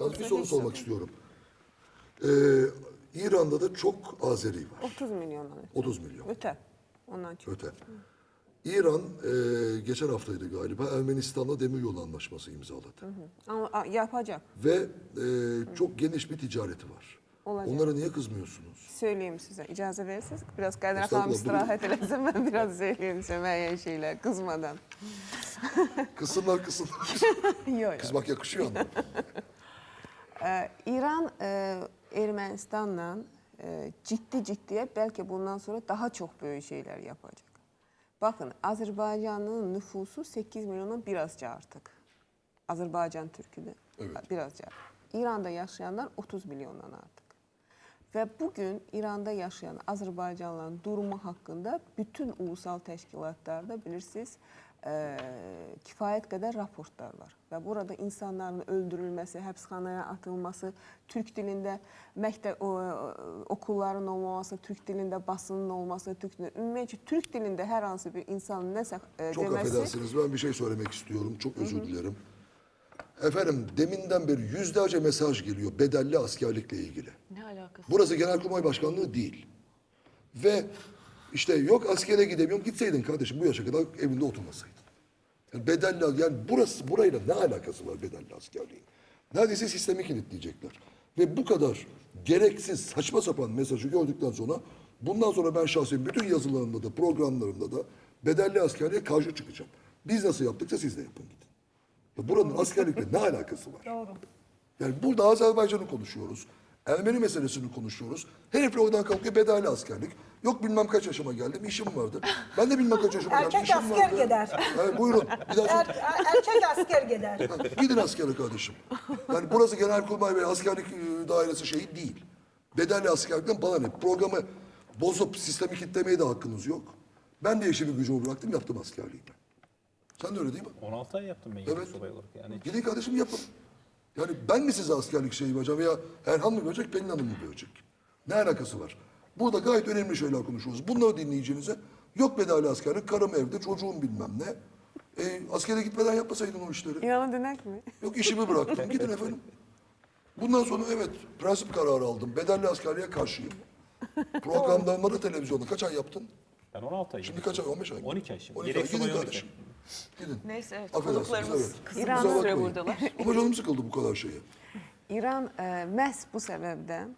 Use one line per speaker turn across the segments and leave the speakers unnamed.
Yalnız bir soru sormak istiyorum. Ee, İran'da da çok Azeri var.
30 milyondan öte.
30 milyon.
Öte. Ondan çok.
Öte. İran e, geçen haftaydı galiba Ermenistan'la demiryolu anlaşması imzaladı.
Ama a, yapacak.
Ve e, çok geniş bir ticareti var.
Olacak.
Onlara niye kızmıyorsunuz?
Söyleyeyim size. icazə verirsiniz. Biraz
Estağfurullah,
Hanım istirahat eləsin. Ben biraz söyleyeyim size müəyyən şeyler kızmadan.
Kızsınlar kızsınlar.
yok yok.
Kızmak yakışıyor ama.
İran e, Ermənistanla e, ciddi-ciddiyə bəlkə bundan sonra daha çox böyük şeylər yapacaq. Baxın, Azərbaycanın nüfusu 8 milyondan birazca artıq. Azərbaycan türküdür.
Evet.
Birazca. İranda yaşayanlar 30 milyondan artıq. Və bu gün İranda yaşayan Azərbaycanlıların durumu haqqında bütün ulusal təşkilatlarda bilirsiniz, e, kifayet kadar raportlar var. Ve burada insanların öldürülmesi, həbsxanaya atılması, Türk dilində məktəb o, okulların olmaması, Türk dilində basının olması, Türk dilində, ümumiyyətlə Türk dilində hər hansı bir insanın nəsə e,
Çok
deməsi
affedersiniz ben bir şey söylemek istiyorum. Çok özür dilerim. Efendim deminden beri yüzlerce mesaj geliyor bedelli askerlikle ilgili.
Ne alakası?
Burası Genelkurmay Başkanlığı değil. Ve işte yok askere gidemiyorum gitseydin kardeşim bu yaşa kadar evinde oturmasaydın. Yani bedelli yani burası burayla ne alakası var bedelli askerliğin? Neredeyse sistemi kilitleyecekler. Ve bu kadar gereksiz saçma sapan mesajı gördükten sonra bundan sonra ben şahsen bütün yazılarımda da programlarımda da bedelli askerliğe karşı çıkacağım. Biz nasıl yaptıkça siz de yapın gidin. Ya buranın askerlikle ne alakası var?
Doğru.
Yani burada Azerbaycan'ı konuşuyoruz. Ermeni meselesini konuşuyoruz. Herifle oradan kalkıyor bedelli askerlik. Yok bilmem kaç yaşıma geldim işim vardı. Ben de bilmem kaç yaşıma geldim
Erkek
işim
asker
vardı.
gider.
Evet, buyurun. Bir daha
Er,
sor-
erkek asker gider.
Gidin askere kardeşim. Yani burası Genelkurmay ve askerlik e, dairesi şeyi değil. Bedelli askerlikten bana ne? Programı bozup sistemi kitlemeye de hakkınız yok. Ben de işimi gücümü bıraktım yaptım askerliğimi. Sen de öyle değil mi?
16 ay yaptım ben yedek
Evet.
subay olarak. Yani
Gidin kardeşim yapın. Yani ben mi size askerlik şeyi vereceğim ya Erhan mı verecek, Pelin Hanım mı verecek? Ne alakası var? Burada gayet önemli şeyler konuşuyoruz. Bunları dinleyeceğinize yok bedelli askerlik, karım evde, çocuğum bilmem ne. E, askere gitmeden yapmasaydın o işleri.
İran'a dönek mi?
Yok işimi bıraktım. Gidin efendim. Bundan sonra evet prensip kararı aldım. Bedelli askerliğe karşıyım. Programlarında da televizyonda kaç ay yaptın?
ben 16 ay.
Şimdi kaç ay? 15 ay mı?
12 ay şimdi.
12
Yedek
ay. Gidin
subay 12
kardeşim. Gidin.
Neyse evet konuklarımız kısa
İran
bir süre buradalar.
Ama canım sıkıldı bu kadar şeye.
İran e, məhz bu səbəbdən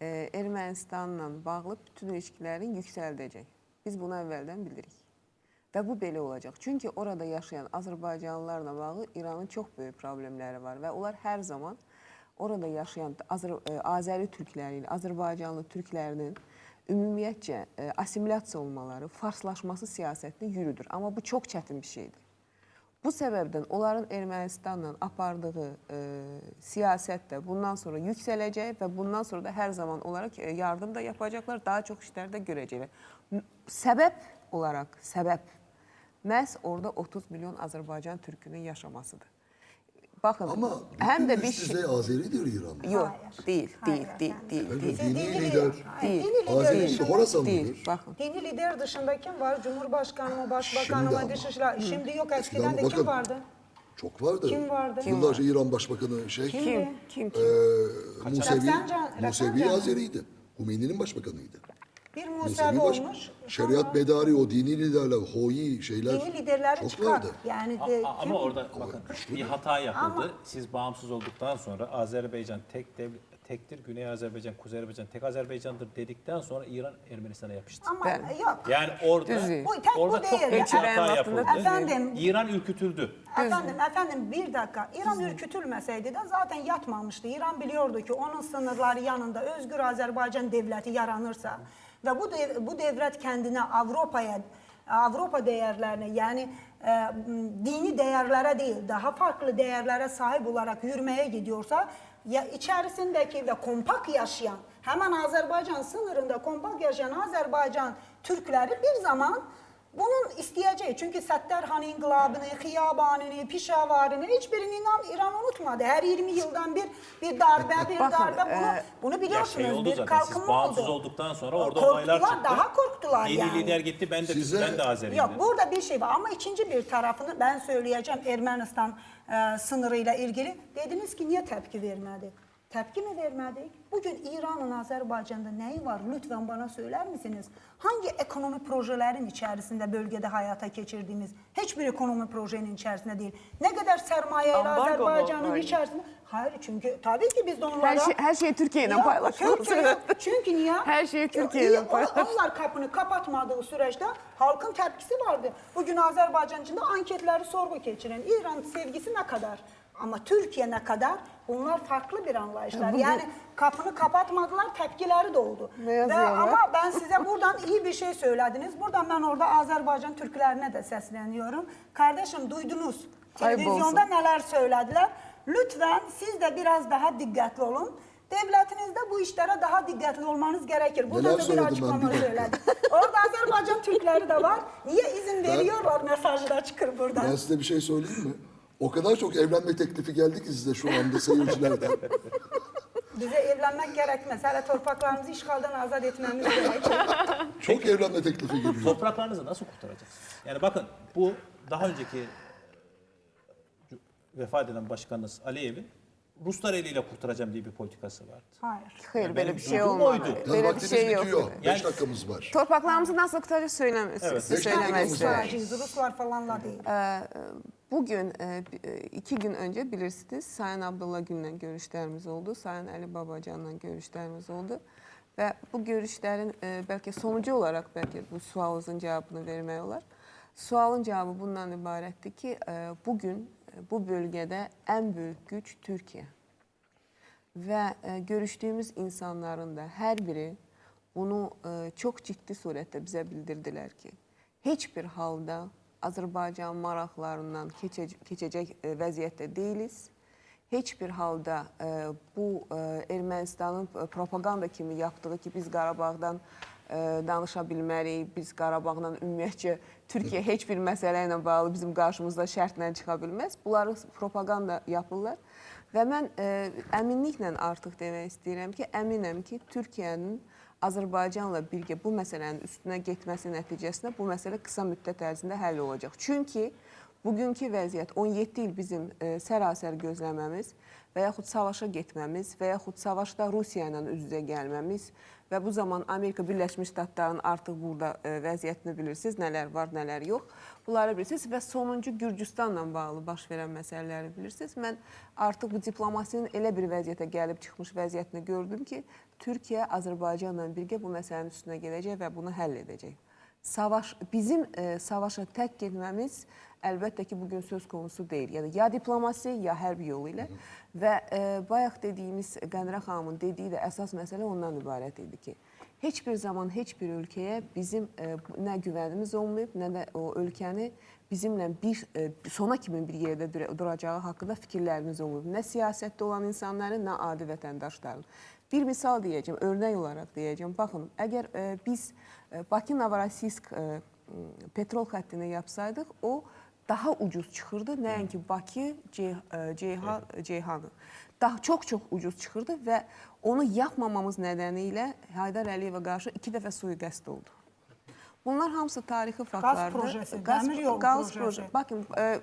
e, Ermənistanla bağlı bütün ilişkilərin yüksəldəcək. Biz bunu əvvəldən bilirik. Və bu belə olacaq. Çünki orada yaşayan Azərbaycanlılarla bağlı İranın çox böyük problemləri var və onlar hər zaman orada yaşayan Azər e, Azəri türkləri ilə Azərbaycanlı türklərinin ümumiyyətcə e, assimilyasiya olmaları, farslaşması siyasətini yürüdür. Amma bu çox çətin bir şeydir. Bu səbəbdən onların Ermənistanla apardığı e, siyasət də bundan sonra yüksələcək və bundan sonra da hər zaman olaraq e, yardım da yapacaqlar, daha çox işlər də görəcəklər. Səbəb olaraq, səbəb məhz orada 30 milyon Azərbaycan türkünün yaşamasıdır. Baxın,
Ama
də
bütün
bir şey
düzey Azeridir İran'da.
yox,
Hayır.
deyil,
Hayır efendim.
deyil,
Yani
deyil.
dini
Dini
lider,
Değil.
Dini lider
Azeri
dışında,
Horasanlıdır.
Değil, bakın.
dini lider dışında kim var? Cumhurbaşkanı mı, başbakanı
Şimdi
mı,
ama.
dışişler. Şimdi yok eskiden de
bakın.
kim vardı?
Çok vardı.
Kim vardı? Kim
Yıllarca İran Başbakanı şey,
Kim?
Kim, kim,
eee Musevi,
Rafsanjan-
Musevi
Rafsanjan.
Azeri'ydi. Humeyni'nin başbakanıydı.
Bir
Musevi
Musevi
baş,
olmuş.
şeriat
Sonra
medari o dini liderler, hoyi şeyler
Dini liderleri
çok
çıkar.
vardı.
Yani de,
a-
kim?
ama orada bakın bir hata yapıldı.
Ama-
Siz bağımsız olduktan sonra Azerbaycan tek devlet tektir, Güney Azerbaycan, Kuzey Azerbaycan tek Azerbaycan'dır dedikten sonra İran Ermenistan'a yapıştı.
Ama
Ben-
yok.
Yani orada
Düzü.
Bu tek bu
orada çok
değil.
büyük bir hata yapıldı.
Efendim,
İran ürkütüldü.
Efendim, efendim bir dakika. İran ürkütülmeseydi de zaten yatmamıştı. İran biliyordu ki onun sınırları yanında özgür Azerbaycan devleti yaranırsa ve bu dev- bu devlet kendine Avrupa'ya Avrupa değerlerine yani e, dini değerlere değil daha farklı değerlere sahip olarak yürümeye gidiyorsa ya içerisindeki ve kompak yaşayan hemen Azerbaycan sınırında kompak yaşayan Azerbaycan Türkleri bir zaman Bunun isteyeceği çünkü Səttarxan inqilabını, Xiyabanını, Pişavarını hiçbirini İran, İran unutmadı. Her 20 yıldan bir bir darbe, bir
Bakın,
darbe bunu
e,
bunu
Ya
biliyorsunuz.
şey oldu
bir
zaten siz
kalkınma
bağımsız
oldu.
olduktan sonra orada
Korktular,
olaylar çıktı.
daha korktular
Yeni
yani.
lider gitti ben de
Size-
ben de Azeriyim.
Yok burada bir şey var ama ikinci bir tarafını ben söyleyeceğim Ermənistan e, sınırıyla ilgili. Dediniz ki niye tepki vermedi? Tepki mi vermedik? Bugün İran'ın Azerbaycan'da neyi var? Lütfen bana söyler misiniz? Hangi ekonomi projelerin içerisinde bölgede hayata geçirdiğiniz hiçbir ekonomi projenin içerisinde değil. Ne kadar sermaye
Ambargo mu
Azerbaycan'ın
var?
içerisinde? Hayır çünkü tabii ki biz de onlara...
Her şey- her şeyi Türkiye ile.
Çünkü niye?
Her şeyi
Ya,
Türkiye ile
Onlar kapını kapatmadığı süreçte halkın tepkisi vardı. Bugün Azerbaycan içinde anketleri sorgu geçiren İran sevgisi ne kadar? Ama Türkiye ne kadar? Bunlar farklı bir anlayışlar. Yani kapını kapatmadılar, tepkileri de oldu.
Ne
Ve ama ben size buradan iyi bir şey söylediniz. Buradan ben orada Azerbaycan Türklerine de sesleniyorum. Kardeşim duydunuz. Televizyonda neler söylediler. Lütfen siz de biraz daha dikkatli olun. Devletinizde bu işlere daha dikkatli olmanız gerekir. Buradan
Neler
da bir
ben?
açıklama söyledim. Orada Azerbaycan Türkleri de var. Niye izin veriyorlar mesajlar çıkır buradan?
Ben size bir şey söyleyeyim mi? O kadar çok evlenme teklifi geldi ki size şu anda seyircilerden.
Bize evlenmek gerekmez. Hele torpaklarımızı işgalden azat etmemiz gerekir.
Çok evlenme teklifi geliyor.
Topraklarınızı nasıl kurtaracaksınız? Yani bakın bu daha önceki vefat eden başkanınız Aliyev'in Ruslar eliyle kurtaracağım diye bir politikası vardı.
Hayır.
Hayır
Yani
böyle bir şey olmadı.
oydu.
Yani
Böyle bir şey yok.
bitiyor. Beş
Yani-
dakikamız var.
Torpaklarımızı nasıl kurtaracak söylemez.
Evet,
siz
beş.
Ruslarcıyız. Ruslar falanla değil.
Bugün e, e, iki gün önce bilirsiniz Sayın Abdullah Gül'le görüşlerimiz oldu. Sayın Ali Babacan'la görüşlerimiz oldu. Ve bu görüşlerin e, belki sonucu olarak belki bu sualınızın cevabını vermək olar. Sualın cevabı bundan ibarətdir ki, e, e, bu en büyük güç Türkiye. Ve e, görüştüğümüz insanların da her biri bunu e, çok ciddi surette bize bildirdiler ki hiçbir halda Azerbaycan maraqlarından keçe- keçecek e, vəziyyətdə değiliz. Hiçbir halda e, bu e, Ermənistanın propaganda kimi yaptığı ki biz Qarabağdan danışa bilmərik, biz Qarabağla ümumiyyətcə Türkiyə heç bir məsələ ilə bağlı bizim qarşımızda şərtlə çıxa bilməz. Bunları propaganda yapırlar. Və mən əminliklə artıq demək istəyirəm ki, əminəm ki, Türkiyənin Azərbaycanla birgə bu məsələnin üstünə getməsi nəticəsində bu məsələ qısa müddət ərzində həll olacaq. Çünki bugünkü vəziyyət 17 il bizim e, sərasər gözləməmiz və yaxud savaşa getməmiz və yaxud savaşda Rusiya ilə üz-üzə gəlməmiz və bu zaman Amerika Birləşmiş Ştatlarının artıq burada e, vəziyyətini bilirsiniz, nələr var, nələr yox. Bunları bilirsiniz və sonuncu Gürcüstanla bağlı baş verən məsələləri bilirsiniz. Mən artıq bu diplomasinin elə bir vəziyyətə gəlib çıxmış vəziyyətini gördüm ki, Türkiyə Azərbaycanla birgə bu məsələnin üstünə gələcək və bunu həll edəcək. Savaş bizim e, savaşa tək getməmiz əlbəttə ki, bugün söz konusu deyil. Yəni ya diplomasi, ya hərbi yolu ilə və e, bayaq dediyimiz Qənirə xanımın dediyi də əsas məsələ ondan ibarət idi ki, heç bir zaman heç bir ölkəyə bizim e, nə güvənimiz olmayıb, nə də o ölkəni bizimlə bir e, sona kimi bir yerdə dura- duracağı haqqında fikirlərimiz olmayıb. Nə siyasətdə olan insanların, nə adi vətəndaşların. Bir misal deyəcəm, örnək olaraq deyəcəm. Baxın, əgər e, biz e, Bakı-Novorosiysk e, petrol xəttini yapsaydıq, o daha ucuz çıxırdı. Nəinki Bakı, e, Ceyhan, Ceyhanı. Daha çox-çox ucuz çıxırdı və onu yapmamamız nedeniyle Haydar Əliyevə qarşı iki dəfə sui-qəsd oldu. Bunlar hamısı tarixi faktlardır.
projesi, dəmir yolu
gaz
projesi.
Bakın, e,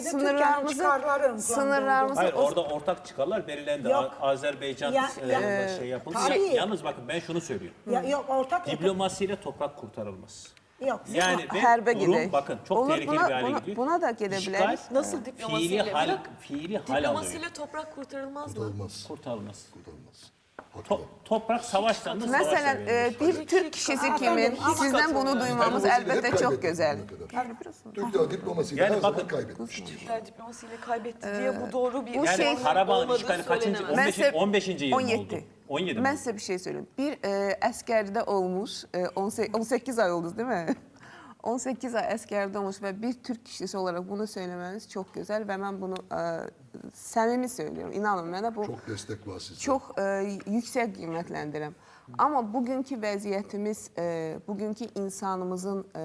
sınırlarımızı, sınırlarımızı
Hayır orada ortak çıkarlar belirlendi.
Yok.
Azerbaycan
Ya-
e,
ya-
şey yapıldı.
Tabii.
Ya- Yalnız bakın ben şunu söylüyorum.
Ya, yok ortak
Diplomasiyle toprak kurtarılmaz.
Yok.
Yani ve
Hərbe
durum
gedək.
bakın çok
Olur,
tehlikeli
buna-
bir hale
buna-
gidiyor.
buna da gedə
İşgal.
Nasıl diplomasiyle?
Fiili hal,
Bırak,
fiili hal alıyor.
Diplomasiyle toprak kurtarılmaz mı?
Olmaz.
Kurtarılmaz.
Kurtarılmaz.
To- toprak savaştan da
Mesela e, bir Türk kişisi
Aa,
kimin sizden bunu duymamız
Diplomasiyle
elbette çok güzel.
bugüne kadar. Türk diplomasiyle
Yani
her zaman kaybetmiştir.
Türkler diplomasiyle kaybetti diye bu doğru bir
bu
Yani
şey-
Karabağ'ın
olmadığı
işgali kaçıncı?
söylenemez.
15.
Mesela
15. yıl mı
17.
oldu? 17 mi?
Ben size bir şey söyleyeyim. Bir e, askerde olmuş, e, 18, 18 ay oldu değil mi? 18 ay askerde olmuş ve bir Türk kişisi olarak bunu söylemeniz çok güzel ve ben bunu e, səmimi söylüyorum. İnanın mənə bu
Çok destek var sizde.
çox e, yüksək qiymətləndirirəm. Amma bugünkü vəziyyətimiz, e, bugünkü insanımızın e,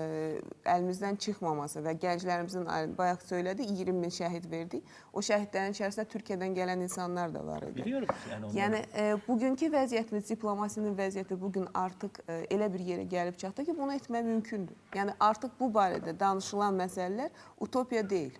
əlimizdən çıxmaması və gənclərimizin bayaq söylədi 20 min şəhid verdik. O şəhidlərin içərisində Türkiyədən gələn insanlar da var idi.
Biliyorum yani onları.
Yəni e, bugünkü vəziyyətimiz, diplomasinin vəziyyəti bu gün artıq e, elə bir yerə gəlib çatdı ki, bunu etmək mümkündür. Yəni artıq bu barədə danışılan məsələlər utopiya deyil.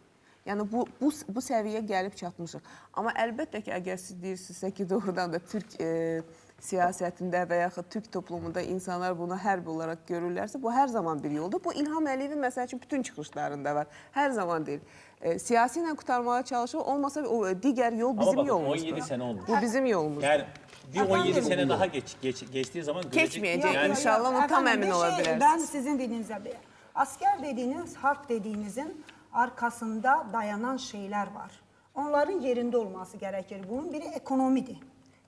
Yəni bu bu bu səviyyəyə gəlib çatmışıq. Amma əlbəttə ki, əgər siz deyirsinizsə ki, doğrudan da Türk e, siyasətində və yaxud Türk toplumunda insanlar bunu hərb olaraq görürlərsə, bu hər zaman bir yoldur. Bu İlham Əliyevin məsəl üçün bütün çıxışlarında var. Hər zaman deyir. E, siyasi ilə qurtarmağa çalışır, olmasa o e, digər yol
Ama
bizim
bakın
yolumuzdur.
17 sene olmuş.
Bu bizim yolumuzdur.
Yani bir
Efendim?
17 sene daha geç, geç geçtiği zaman görecek-
Geçmeyecek
Yani,
inşallah. onu tam emin
şey,
olabilirsiniz.
Ben sizin dediğinize bir asker dediğiniz, harp dediğinizin arkasında dayanan şeyler var. Onların yerinde olması gerekir. Bunun biri ekonomidir.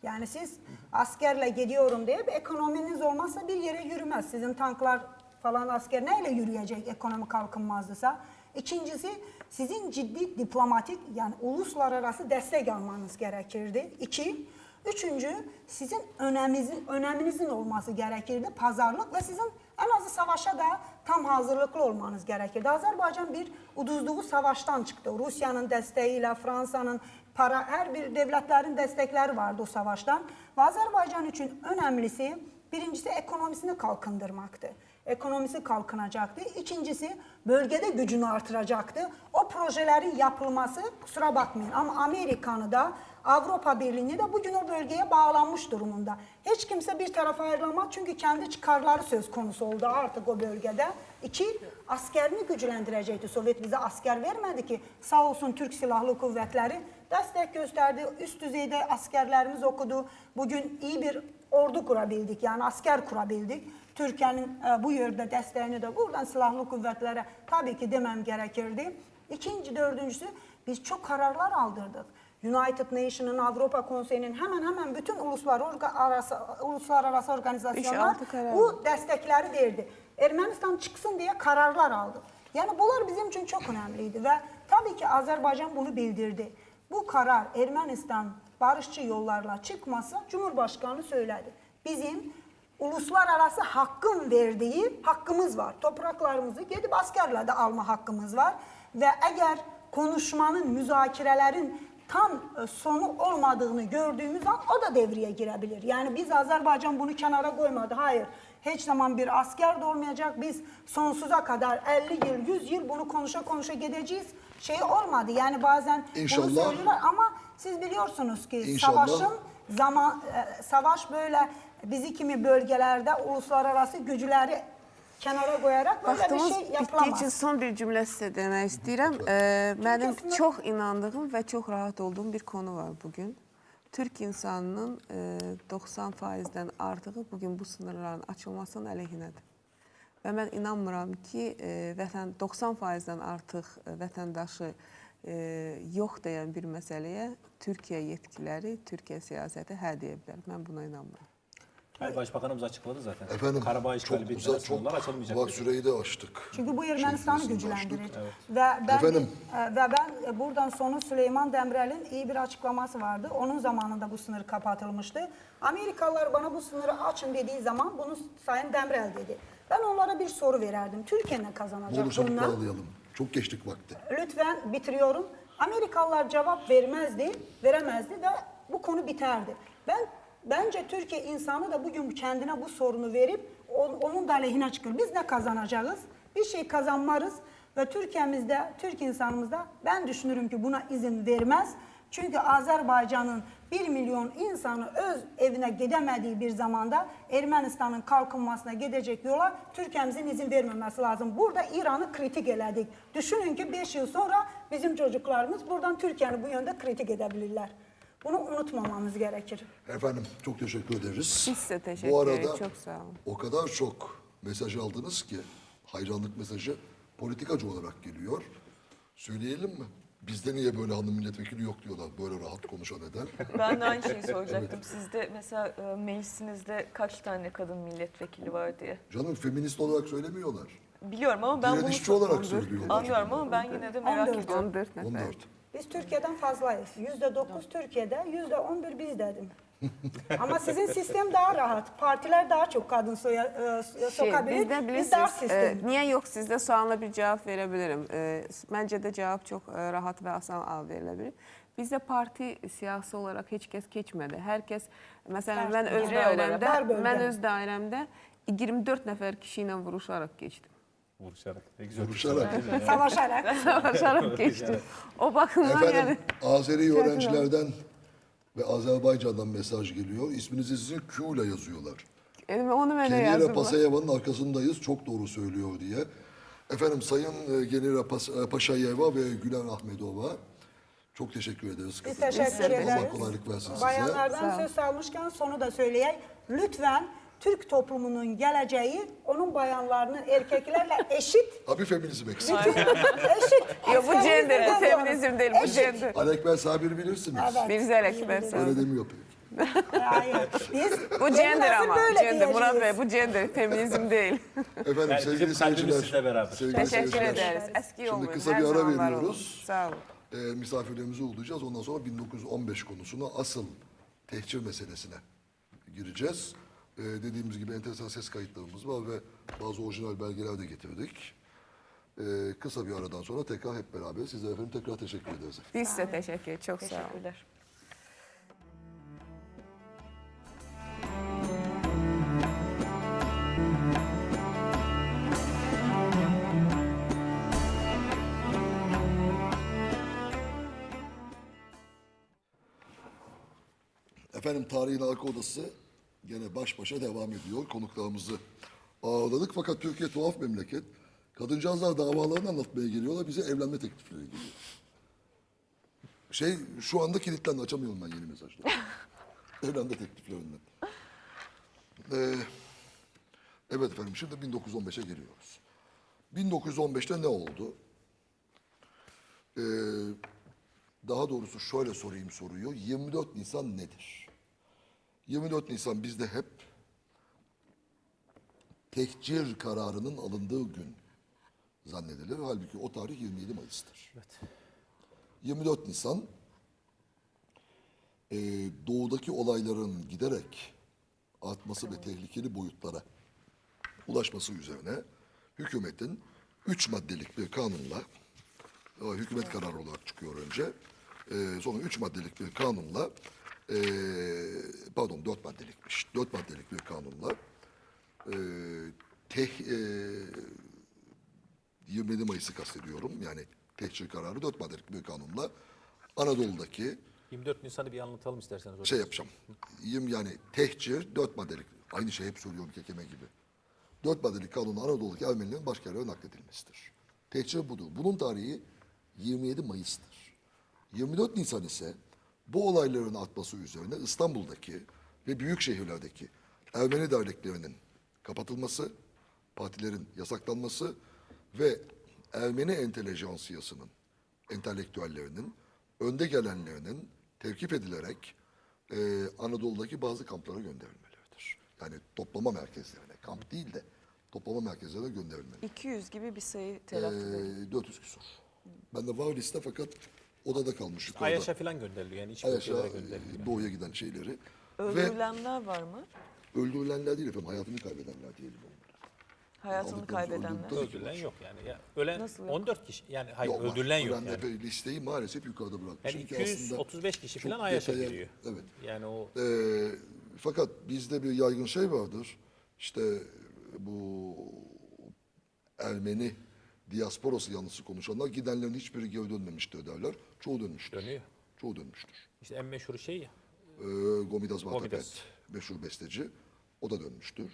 Yani siz askerle gidiyorum diye bir ekonominiz olmazsa bir yere yürümez. Sizin tanklar falan asker neyle yürüyecek ekonomi kalkınmazsa? İkincisi sizin ciddi diplomatik yani uluslararası destek almanız gerekirdi. İki, Üçüncü, sizin öneminizin, öneminizin olması gerekirdi, pazarlık ve sizin en azı savaşa da tam hazırlıklı olmanız gerekirdi. Azerbaycan bir uduzduğu savaştan çıktı. Rusya'nın desteğiyle, Fransa'nın para, her bir devletlerin destekleri vardı o savaştan. Ve Azerbaycan için önemlisi birincisi ekonomisini kalkındırmaktı. Ekonomisi kalkınacaktı. İkincisi bölgede gücünü artıracaktı. O projelerin yapılması kusura bakmayın ama Amerikan'ı da Avrupa Birliği'ni de bugün o bölgeye bağlanmış durumunda. Hiç kimse bir tarafa ayrılamaz çünkü kendi çıkarları söz konusu oldu artık o bölgede. İki, askerini güçlendirecekti. Sovyet bize asker vermedi ki sağ olsun Türk Silahlı Kuvvetleri destek gösterdi. Üst düzeyde askerlerimiz okudu. Bugün iyi bir ordu kurabildik yani asker kurabildik. Türkiye'nin e, bu yönde desteğini de buradan silahlı kuvvetlere tabii ki demem gerekirdi. İkinci, dördüncüsü biz çok kararlar aldırdık. United Nation'ın, Avrupa Konseyi'nin hemen hemen bütün uluslar orga, arası, uluslararası organizasyonlar bu destekleri verdi. Ermenistan çıksın diye kararlar aldı. Yani bunlar bizim için çok önemliydi ve tabii ki Azerbaycan bunu bildirdi. Bu karar Ermenistan barışçı yollarla çıkmasa Cumhurbaşkanı söyledi. Bizim uluslararası hakkın verdiği hakkımız var. Topraklarımızı gidip askerle de alma hakkımız var. Ve eğer konuşmanın, müzakerelerin tam e, sonu olmadığını gördüğümüz an o da devreye girebilir. Yani biz Azerbaycan bunu kenara koymadı. Hayır. Hiç zaman bir asker de olmayacak. Biz sonsuza kadar 50 yıl, 100 yıl bunu konuşa konuşa gideceğiz. Şey olmadı. Yani bazen
İnşallah.
bunu söylüyorlar ama siz biliyorsunuz ki
İnşallah.
savaşın zaman e, savaş böyle bizi kimi bölgelerde uluslararası gücləri koyarak böyle
Vaxtımız
bir şey
bitdiyi üçün
yapılamaz.
son bir cümlə sizə demək istəyirəm. Ee, mənim
aslında-
çox inandığım və çox rahat olduğum bir konu var bugün. Türk insanının e, 90 faizdən artığı bugün bu sınırların açılmasının əleyhinədir. Və mən inanmıram ki, e, vətən 90 faizdən artıq e, vətəndaşı e, yox deyən bir məsələyə Türkiyə yetkiləri, Türkiyə siyasəti hə deyə bilər. Mən buna inanmıram.
Hayır, Başbakanımız açıkladı zaten.
Efendim
Karabağ işgali
çok
bitmeden
güzel, çok
sınırlar açılmayacak.
bak
dedi.
süreyi de açtık.
Çünkü bu Ermenistan'ı güçlendirir.
açtık.
Ve ben
Efendim?
e, ve ben e, buradan sonu Süleyman Demirel'in iyi bir açıklaması vardı. Onun zamanında bu sınır kapatılmıştı. Amerikalılar bana bu sınırı açın dediği zaman bunu Sayın Demirel dedi. Ben onlara bir soru verirdim. Türkiye ne kazanacak
Bunu
bundan?
bağlayalım. Çok geçtik vakti.
Lütfen bitiriyorum. Amerikalılar cevap vermezdi, veremezdi ve bu konu biterdi. Ben bence Türkiye insanı da bugün kendine bu sorunu verip on- onun da aleyhine çıkır. Biz ne kazanacağız? Bir şey kazanmarız ve Türkiye'mizde, Türk insanımızda ben düşünürüm ki buna izin vermez. Çünkü Azerbaycan'ın 1 milyon insanı öz evine gidemediği bir zamanda Ermenistan'ın kalkınmasına gidecek yola Türkiye'mizin izin vermemesi lazım. Burada İran'ı kritik eledik. Düşünün ki 5 yıl sonra bizim çocuklarımız buradan Türkiye'ni bu yönde kritik edebilirler. Bunu unutmamamız gerekir.
Efendim çok teşekkür ederiz.
Biz size teşekkür
Bu
ederiz.
arada
Çok sağ olun.
o kadar çok mesaj aldınız ki hayranlık mesajı politikacı olarak geliyor. Söyleyelim mi? Bizde niye böyle hanım milletvekili yok diyorlar. Böyle rahat konuşan eden.
Ben de aynı şeyi soracaktım. Sizde mesela e, meclisinizde kaç tane kadın milletvekili var diye.
Canım feminist olarak söylemiyorlar.
Biliyorum ama ben bunu
Direnişçi olarak söylüyorlar.
anlıyorum ama ben yine de merak
14.
ediyorum.
14 nəfər.
14.
Biz Türkiye'den fazlayız. Yüzde dokuz Türkiye'de, yüzde on bir bizdeydim. Ama sizin sistem daha rahat. Partiler daha çok kadın soya, e,
Şey,
sokabilir.
bizde
Biz
bilirsiniz,
dar
e,
sistem.
niye yok sizde sualına bir cevap verebilirim. E, bence de cevap çok e, rahat ve asan al verilebilir. Bizde parti siyasi olarak hiç kes geçmedi. Herkes mesela
Her-
ben öz
birey olarak,
dairemde
her bölge.
ben öz dairemde 24 nefer kişiyle vuruşarak geçtim.
Vuruşarak. Ne güzel.
Vuruşarak.
Savaşarak.
Savaşarak geçtim. O bakımdan yani
Efendim Azeri öğrencilerden ve Azerbaycan'dan mesaj geliyor. İsminizi sizin Q ile yazıyorlar.
elime onu ben de
Genire
yazdım.
Pasayeva'nın arkasındayız. Çok doğru söylüyor diye. Efendim Sayın e, Genire Pas- e, Paşayeva ve Gülen Ahmedova çok teşekkür ederiz.
Biz teşekkür ederiz.
Allah kolaylık versin size.
Bayanlardan söz almışken sonu da söyleyeyim. Lütfen Türk toplumunun geleceği onun bayanlarının erkeklerle eşit.
Abi feminizm eksik.
eşit.
Yok bu gender, bu
Feminizm
değil, bu
Eşit.
gender.
Alekber Sabir'i bilirsiniz.
Evet.
Bir zelek ben
Öyle demiyor pek.
Hayır. Biz
Bu gender ama. Gender Murat Bey bu gender, feminizm değil.
Efendim
Yani
sevgili
bizim kalbimiz
seyirciler.
beraber.
sevgili
Teşekkür
seyirciler,
ederiz. Eski
Şimdi
olmayın.
kısa
Her
bir ara
zaman var
veriyoruz.
Sağ olun.
E, misafirlerimizi uğurlayacağız. Ondan sonra 1915 konusuna asıl tehcir meselesine gireceğiz. E, dediğimiz gibi enteresan ses kayıtlarımız var ve bazı orijinal belgeler de getirdik. E, kısa bir aradan sonra tekrar hep beraber sizlere efendim tekrar teşekkür ederiz.
Biz size teşekkür ederiz. Çok sağ olun.
Teşekkürler.
Efendim tarihin arka odası gene baş başa devam ediyor. Konuklarımızı ağırladık fakat Türkiye tuhaf memleket. Kadıncağızlar davalarını anlatmaya geliyorlar. Bize evlenme teklifleri geliyor. Şey şu anda kilitlendi açamıyorum ben yeni mesajları. evlenme tekliflerinden. Ee, evet efendim şimdi 1915'e geliyoruz. 1915'te ne oldu? Ee, daha doğrusu şöyle sorayım soruyu. 24 Nisan nedir? 24 Nisan bizde hep tehcir kararının alındığı gün zannedilir. Halbuki o tarih 27 Mayıs'tır. 24 Nisan e, doğudaki olayların giderek artması ve tehlikeli boyutlara ulaşması üzerine hükümetin 3 maddelik bir kanunla e, hükümet kararı olarak çıkıyor önce. E, sonra üç maddelik bir kanunla e, pardon dört maddelikmiş. Dört maddelik bir kanunla e, teh, e, 27 Mayıs'ı kastediyorum. Yani tehcir kararı dört maddelik bir kanunla Anadolu'daki
24 Nisan'ı bir anlatalım isterseniz.
şey yapacağım. Yim yani tehcir dört maddelik. Aynı şey hep söylüyorum kekeme gibi. Dört maddelik kanunun Anadolu'daki Ermenilerin başka yerlere nakledilmesidir. Tehcir budur. Bunun tarihi 27 Mayıs'tır. 24 Nisan ise bu olayların artması üzerine İstanbul'daki ve büyük şehirlerdeki Ermeni derneklerinin kapatılması, partilerin yasaklanması ve Ermeni entelejansiyasının, entelektüellerinin, önde gelenlerinin tevkif edilerek e, Anadolu'daki bazı kamplara gönderilmeleridir. Yani toplama merkezlerine, kamp değil de toplama merkezlerine gönderilmeli.
200 gibi bir sayı telaffuz.
Ee, 400 küsur. Bende var liste fakat odada kalmış yukarıda.
Ayaş'a falan gönderiliyor yani iç
Ayaş'a,
gönderiliyor.
e, doğuya giden şeyleri. Ve
Öldürülenler var mı?
öldürülenler değil efendim, hayatını kaybedenler diyelim onlara.
Hayatını kaybedenler.
Öldürülen yok yani. Ya, ölen
Nasıl yok?
14 kişi yani hayır
Yok, var.
öldürülen yok
Ölenler
yani.
ve listeyi maalesef yukarıda bırakmışım.
Yani
ki aslında
235 kişi
çok
falan Ayaş'a
detaya-
giriyor.
Evet.
Yani o
Ee, fakat bizde bir yaygın şey vardır. İşte bu Ermeni diasporası yanlısı konuşanlar gidenlerin hiçbiri geri dönmemiştir derler. Çoğu dönmüştür.
Dönüyor.
Çoğu dönmüştür.
işte en meşhur şey ya.
Ee, Gomidas Vatapet, meşhur besteci. O da dönmüştür.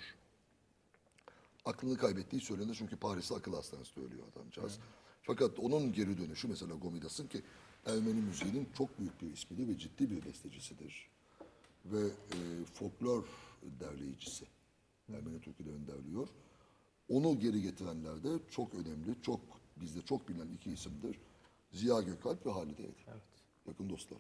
Aklını kaybettiği söylenir çünkü Paris'te akıl hastanesinde ölüyor adamcağız. Fakat onun geri dönüşü mesela Gomidas'ın ki Ermeni müziğinin çok büyük bir ismidir ve ciddi bir bestecisidir. Ve e, folklor derleyicisi. Ermeni türkülerini derliyor. Onu geri getirenler de çok önemli, çok bizde çok bilinen iki isimdir. Ziya Gökalp ve Halide Edip. Yakın dostlar.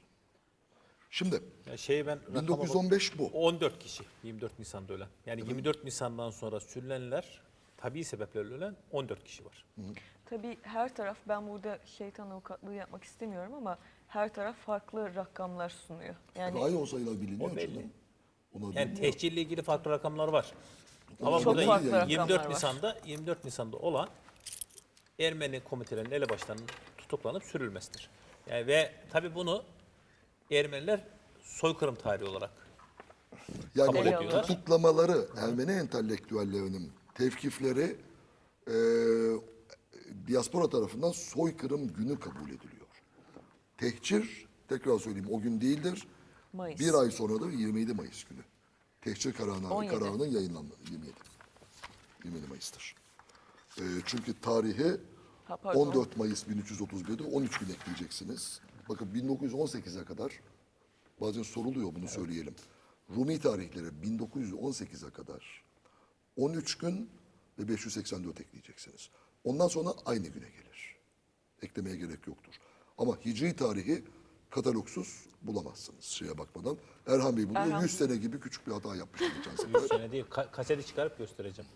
Şimdi
Yani şeyi ben rakama bak-
1915 bu.
14 kişi 24 Nisan'da ölen. Yani 24 Nisan'dan sonra sürülenler tabii sebeplerle ölen 14 kişi var.
Tabii her taraf ben burada şeytan avukatlığı yapmak istemiyorum ama her taraf farklı rakamlar sunuyor. Yani
Aynı o sayılar biliniyor
O belli.
Ona
Yani
biliniyor.
tehcirle ilgili farklı rakamlar var. Ama
Çok
burada
farklı
24
rakamlar var.
Nisan'da 24 Nisan'da olan Ermeni komitelerinin elebaşlarının tutuklanıp sürülmesidir. Yani ve tabii bunu Ermeniler soykırım tarihi olarak
Yani
kabul
o
ediyorlar.
tutuklamaları Ermeni entelektüellerinin tevkifleri e, diaspora tarafından soykırım günü kabul ediliyor. Tehcir, tekrar söyleyeyim o gün değildir.
Mayıs.
Bir ay sonra da 27 Mayıs günü. Tehcir kararına,
17.
kararının yayınlanması 27. 27 Mayıs'tır. E, çünkü tarihi
Ha, pardon.
14 Mayıs 1331'de 13 gün ekleyeceksiniz. Bakın 1918'e kadar bazen soruluyor bunu söyleyelim. Rumi tarihleri 1918'e kadar 13 gün ve 584 ekleyeceksiniz. Ondan sonra aynı güne gelir. Eklemeye gerek yoktur. Ama hicri tarihi katalogsuz bulamazsınız şeye bakmadan. Erhan Bey bunu
Erhan
100 sene gibi küçük bir hata yapmış geçen.
100 sene değil ka- kaseti çıkarıp göstereceğim.